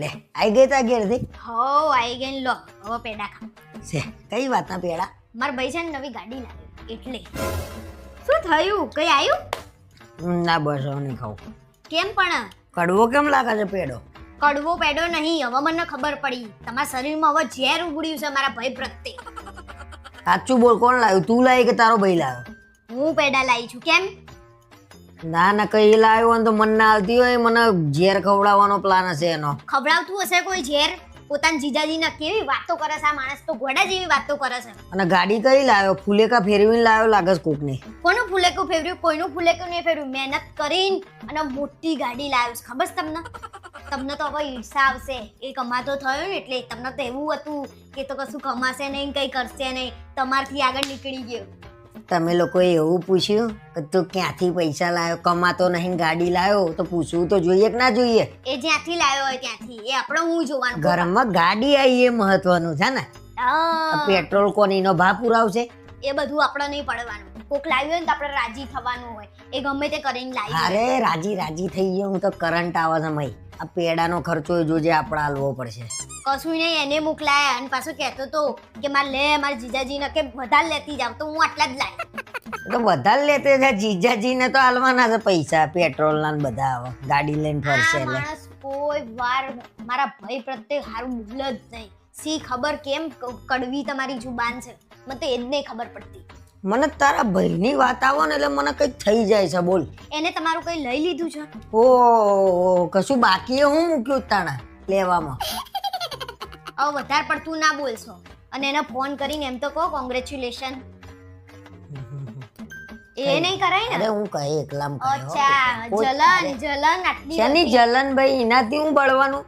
લે આઈ ગઈ તા ઘેરથી હો આઈ ગઈ લો હવે પેડા ખા છે કઈ વાતના પેડા? મારા ભાઈ છે ને નવી ગાડી લાવી એટલે. શું થયું? કઈ આવ્યું ના બસ હવે નહીં ખાવું. કેમ પણ? કડવો કેમ લાગે છે પેડો? કડવો પેડો નહીં હવે મને ખબર પડી. તમારા શરીરમાં હવે ઝેર ઉગડ્યું છે મારા ભાઈ પ્રત્યે. સાચું બોલ કોણ લાવ્યું? તું લાવી કે તારો ભાઈ લાવ્યો? હું પેડા લાવી છું. કેમ? ના ના કઈ લાવ્યો તો મન ના આવતી હોય મને ઝેર ખવડાવવાનો પ્લાન હશે એનો. ખવડાવતું હશે કોઈ ઝેર? પોતાના જીજાજીના કેવી વાતો કરે છે? આ માણસ તો ઘોડા જેવી વાતો કરે છે. અને ગાડી કઈ લાવ્યો? ફુલેકા ફેરવીને લાવ્યો લાગે કોકને? કોનું ફૂલેકું ફેરવ્યું? કોઈનું ફૂલેકું નહીં ફેરવ્યું. મહેનત કરીને અને મોટી ગાડી લાવ્યો છે. ખબર છે તમને? તમને તો હવે ઈર્ષા આવશે. એ કમાતો થયો ને એટલે તમને તો એવું હતું કે તો કશું કમાશે નહીં કંઈ કરશે નહીં. તમારથી આગળ નીકળી ગયો. તમે લોકોએ એવું પૂછ્યું કે તું ક્યાંથી પૈસા લાવ્યો કમાતો નહીં ગાડી લાવ્યો તો પૂછવું તો જોઈએ કે ના જોઈએ? એ જ્યાંથી લાવ્યો હોય ત્યાંથી. એ આપણે હું જોવાનું ઘરમાં ગાડી આવી એ મહત્વનું છે ને? પેટ્રોલ કોનીનો ભાવ પુરાવશે? એ બધું આપણે નહીં પડવાનું. કોક લાવ્યું ને તો આપણે રાજી થવાનું હોય. એ ગમે તે કરીને લાવી અરે રાજી રાજી થઈ ગયો. હું તો કરંટ આવવા છે મય. આ પેડાનો ખર્ચો જોજે આપણે હાલવો પડશે. કશું નહીં એને મોકલાયા. અને પાછો કહેતો તો કે મારે લે મારા જીજાજીને કે વધારે લેતી જાવ તો હું આટલા જ લાય. તો વધારે લેતે છે જીજાજીને તો હાલવાના છે પૈસા પેટ્રોલના ને બધા આવે ગાડી લઈને ફરશે એટલે. કોઈ વાર મારા ભાઈ પ્રત્યે સારું મૂલ જ નહીં. સી ખબર કેમ કડવી તમારી જુબાન છે. મને તો એ જ નહીં ખબર પડતી. મને તારા ભાઈની વાત આવો ને એટલે મને કંઈક થઈ જાય છે બોલ. એને તમારું કઈ લઈ લીધું છે? ઓ કશું બાકી હું મૂક્યું તાણા લેવામાં? આવ વધારે પડતું ના બોલશો. અને એને ફોન કરીને એમ તો કહો કોંગ્રેચ્યુલેશન એ નહીં કરાય અરે ને હું કહે એકલામ કહ્યો અચ્છા જલન જલન આટલી જલન ભાઈ? એનાથી હું બળવાનું?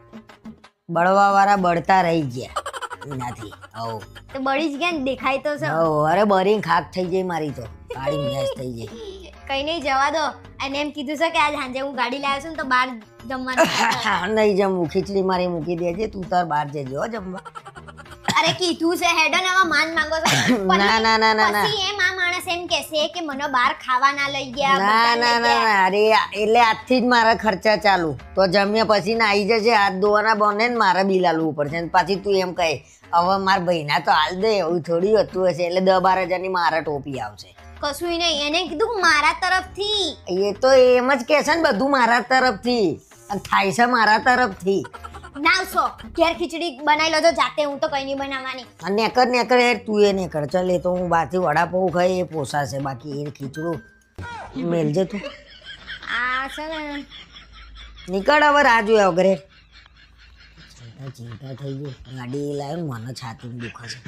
બળવા વાળા બળતા રહી ગયા. એનાથી હવ. તો બળી જ ગયા ને દેખાય તો છે અરે બરી ખાક થઈ જાય મારી તો. કાળી મેસ થઈ જાય. કઈ નહીં જવા દો. અને એમ કીધું છે કે આજ સાંજે હું ગાડી લાવ્યો છું ને તો બહાર જમવાનું નહીં જમવું. ખીચડી મારી મૂકી દેજે તું તાર બહાર જજો જમવા. અરે કીધું છે હેડન હવે માન માંગો છો. ના ના ના ના ના. એમ આ એમ કહેશે કે મને બહાર ખાવા ના લઈ ગયા ના ના ના ના અરે એટલે આજથી જ મારા ખર્ચા ચાલુ. તો જમ્યા પછી ને આવી જશે હાથ ધોવાના બને ને મારે બિલ આલવું પડશે. ને પાછી તું એમ કહે હવે મારા ભાઈના તો હાલ દે એવું થોડી હતું હશે એટલે દસ બાર હજારની મારા ટોપી આવશે. કશું નહીં એને કીધું મારા તરફથી. એ તો એમ જ કે છે ને બધું મારા તરફથી. થાય છે મારા તરફથી. નાવશો ઘેર ખીચડી બનાવી લેજો જાતે હું તો કઈ નહીં બનાવવાની. અને નેકર નેકર યાર તું એ નેકર. ચાલ એ તો હું બાથી વડાપાઉં ખાઈ એ પોસાશે બાકી એ ખીચડું. મેલજે તું. આ છે ને. નીકળ હવે રાહ જોયા વગરે. ચિંતા થઈ ગઈ. ગાડી લાવ્યો ને મને છાતી દુખે છે